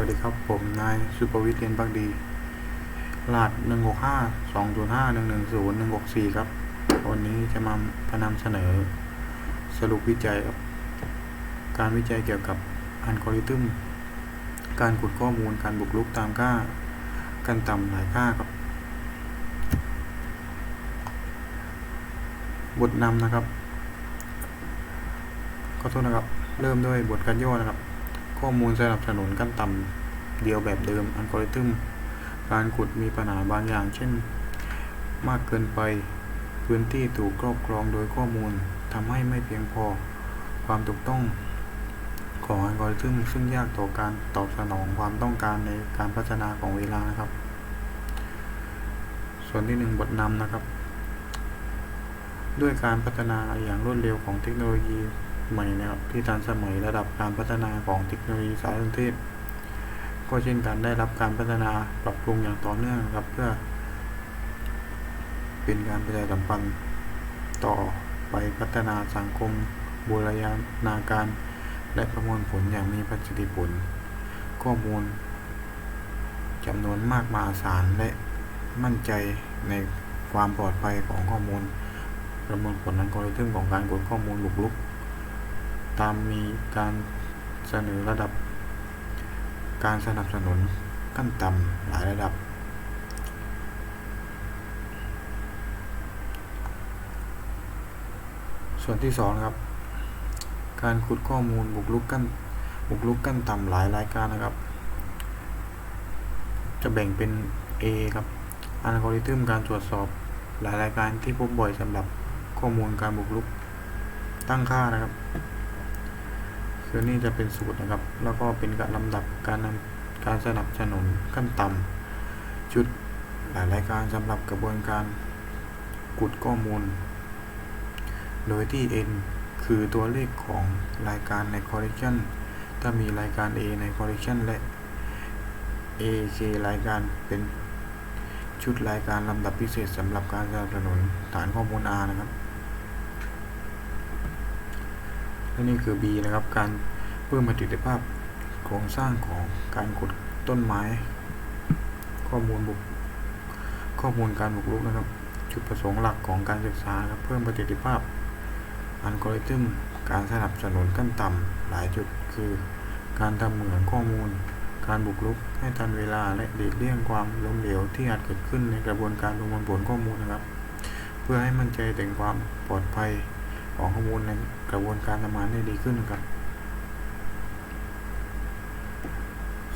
วัสดีครับ ผมนายสุภวิทย์เรียนพักดีรหัสหนึ่งหกห้าสองศูนย์ห้าหนึ่งหนึ่งศูนย์หนึ่งหกสี่ครับ วันนี้จะมาพนำเสนอ สรุปวิจัยครับ การวิจัยเกี่ยวกับอัลกอริทึม การขุดข้อมูล การบุกรุกตามค่ากันต่ำหลายค่าครับ บทนำนะครับขอโทษนะครับ เริ่มด้วยบทการย่อนะครับ ข้อมูลสนับสนุนขั้นต่ำเดียวแบบเดิมอัลกอริทึมการขุดมีปัญหาบางอย่าง เช่น มากเกินไป พื้นที่ถูกครอบครองโดยข้อมูลทำให้ไม่เพียงพอ ความถูกต้องของอัลกอริทึมซึ่งยากต่อการตอบสนองความต้องการในการพัฒนาของเวลานะครับ ส่วนที่หนึ่งบทนำนะครับ ด้วยการพัฒนาอย่างรวดเร็วของเทคโนโลยี ใหม่นะครับที่ทันสมัยระดับการพัฒนาของเทคโนโลยีสารสนเทศ ก็เช่นกันได้รับการพัฒนาปรับปรุงอย่างต่อเนื่องครับเพื่อ เป็นการประชาสัมพันธ์ต่อไปพัฒนาสังคมบูรณาการ และประมวลผลอย่างมีประสิทธิผล ข้อมูลจำนวนมากมหาศาลและมั่นใจในความปลอดภัยของข้อมูล ประมวลผลอัลกอริทึมของการกดข้อมูลบุกรุก ตามมีการเสนอระดับ การสนับสนุนขั้นต่ำหลายระดับ ส่วนที่สองครับ การขุดข้อมูลบุกรุกกั้นบุกรุกกั้นต่ำหลายรายการนะครับ จะแบ่งเป็น A ครับอัลกอริทึมการตรวจสอบหลายรายการที่พบบ่อยสำหรับข้อมูลการบุกรุกตั้งค่านะครับ คือนี่จะเป็นสูตรนะครับ แล้วก็เป็นการลำดับการนำการสนับสนุนขั้นต่ำชุดหลายรายการสำหรับกระบวนการขุดข้อมูล โดยที่ n คือตัวเลขของรายการใน collection ถ้ามีรายการ a ใน collection และ a k รายการเป็นชุดรายการลำดับพิเศษสำหรับการสนับสนุนฐานข้อมูล R นะครับ และนี่คือ B นะครับ การเพิ่มประสิทธิภาพโครงสร้างของการขุดต้นไม้ ข้อมูลบุกข้อมูลการบุกรุกนะครับ จุดประสงค์หลักของการศึกษาครับเพิ่มประสิทธิภาพอัลกอริทึมการสนับสนุนขั้นต่ำหลายจุดคือ การทำเหมืองข้อมูล การบุกรุกให้ทันเวลาและเลีกเลี่ยงความล้มเหลวที่อาจเกิดขึ้นในกระบวนการประมวลผลข้อมูลนะครับ เพื่อให้มั่นใจถึงความปลอดภัย ของข้อมูลในกระบวนการทำงานได้ดีขึ้นนะครับ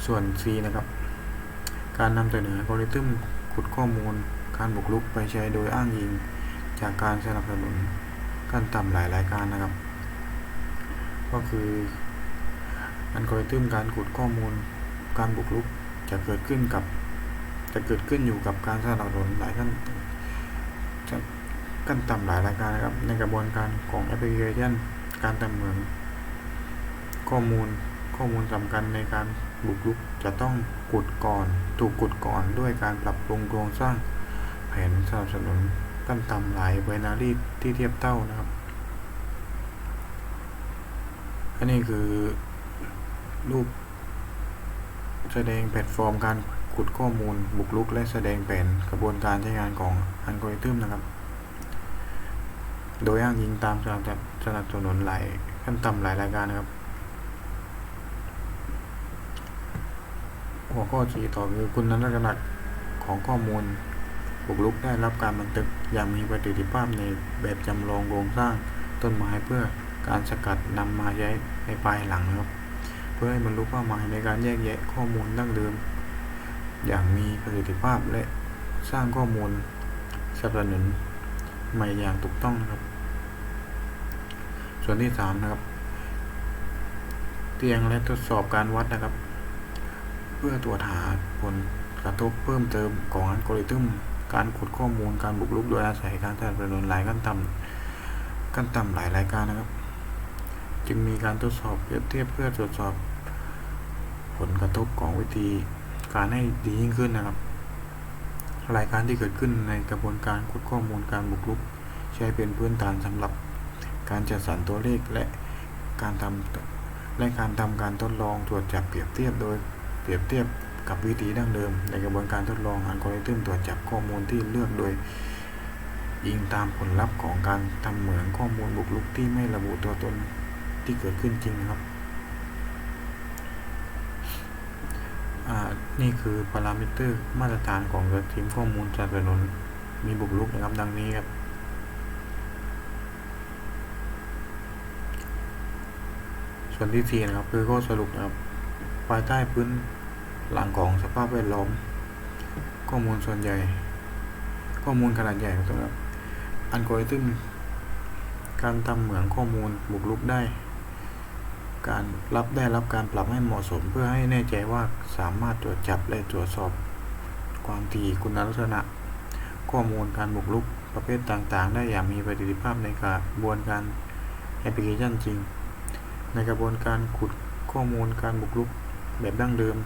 ส่วน C นะครับ การนำเสนออัลกอริทึมขุดข้อมูล การบุกรุกไปใช้โดยอ้างอิง จากการสนับสนุนขั้นต่ำหลายรายการนะครับ ก็คืออัลกอริทึมการขุดข้อมูล การบุกรุกจะเกิดขึ้นกับ จะเกิดขึ้นอยู่กับการสนับสนุนหลายขั้น ขั้นต่ำหลายรายการนะครับ ในกระบวนการของแอปพลิเคชันการทำเหมืองข้อมูลข้อมูลสำคัญในการบุกรุกจะต้องกุดก่อนถูกกุดก่อนด้วยการปรับปรุงโครงสร้างแผนสนับสนุนขั้นต่ำหลายไบนารีที่เทียบเท่านะครับ อันนี้คือรูปแสดงแพลตฟอร์มการขุดข้อมูลบุกรุก และแสดงแผนกระบวนการใช้งานของอัลกอริทึมนะครับ โดยอ้างอิงตามสนับสนับสนุนหลายขั้นต่ำหลายรายการนะครับ หัวข้อชี้ต่อคือคุณลักษณะของข้อมูลบุกรุกได้รับการบันทึกอย่างมีประสิทธิภาพในแบบจำลองโครงสร้างต้นไม้เพื่อการสกัดนำมาใช้ในภายหลังนะครับ เพื่อให้บรรลุเป้าหมายในการแยกแยะข้อมูลดั้งเดิม อย่างมีประสิทธิภาพและสร้างข้อมูลสนับสนุนใหม่อย่างถูกต้องนะครับ ส่วนที่สามนะครับ เตียงและทดสอบการวัดนะครับ เพื่อตรวจหาผลกระทบเพิ่มเติมของอัลกอริทึมการขุดข้อมูลการบุกรุกโดยอาศัยการสนับสนุนหลายขั้นต่ำขั้นต่ำหลายรายการนะครับ จึงมีการทดสอบเปรียบเทียบเพื่อตรวจสอบ ผลกระทบของวิธีการให้ดียิ่งขึ้นนะครับ รายการที่เกิดขึ้นในกระบวนการขุดข้อมูลการบุกรุก ใช้เป็นพื้นฐานสำหรับ การจัดสรรตัวเลขและการทำและการทำการทดลองตรวจจับเปรียบเทียบโดยเปรียบเทียบกับวิธีดั้งเดิม ในกระบวนการทดลองอัลกอริทึมตรวจจับข้อมูลที่เลือกโดยอิงตามผลลัพธ์ของการทำเหมืองข้อมูลบุกรุกที่ไม่ระบุตัวตนที่เกิดขึ้นจริงครับนี่คือพารามิเตอร์มาตรฐานของทีมข้อมูลสนับสนุนมีบุกรุกนะครับดังนี้ครับ ส่วนที่สี่นะครับ คือข้อสรุปนะครับภายใต้พื้นหลังของสภาพแวดล้อม ข้อมูลส่วนใหญ่ ข้อมูลขนาดใหญ่สำหรับอัลกริทึมการทำเหมืองข้อมูลบุกรุกได้ การรับได้รับการปรับให้เหมาะสมเพื่อให้แน่ใจว่าสามารถตรวจจับและตรวจสอบ ความถี่คุณลักษณะ ข้อมูลการบุกรุกประเภทต่างๆ ได้อย่างมีประสิทธิภาพในกระบวนการแอปพลิเคชันจริง ในกระบวนการขุดข้อมูลการบุกรุกแบบดั้งเดิม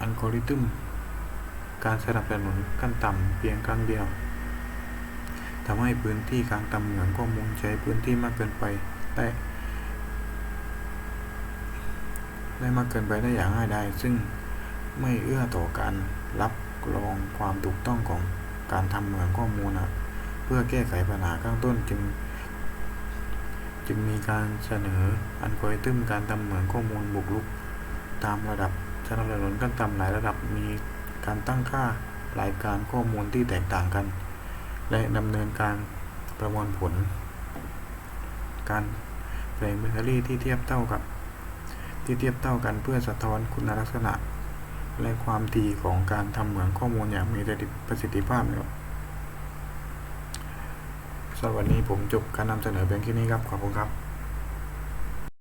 อัลกอริทึม การสนับสนุนขั้นต่ำเพียงครั้งเดียวทำให้พื้นที่การทำเหมืองข้อมูลใช้พื้นที่มากเกินไปได้ได้มากเกินไปได้อย่างง่ายดายซึ่งไม่เอื้อต่อการรับรองความถูกต้องของการทำเหมืองข้อมูลนะเพื่อแก้ไขปัญหาข้างต้นจึง จึงมีการเสนออัลกอริทึมการทำเหมืองข้อมูลบุกรุก ตามระดับสนับสนุนขั้นต่ำหลายระดับมีการตั้งค่ารายการข้อมูลที่แตกต่างกัน และดำเนินการประมวลผล การแปลงเมทารี่ที่เทียบเท่ากับ ที่เทียบเท่ากันเพื่อสะท้อนคุณลักษณะ และความถี่ของการทำเหมืองข้อมูลอย่างมีประสิทธิภาพนะครับ สำหรับวันนี้ผมจบการนำเสนอเพียงแค่นี้ครับ ขอบคุณครับ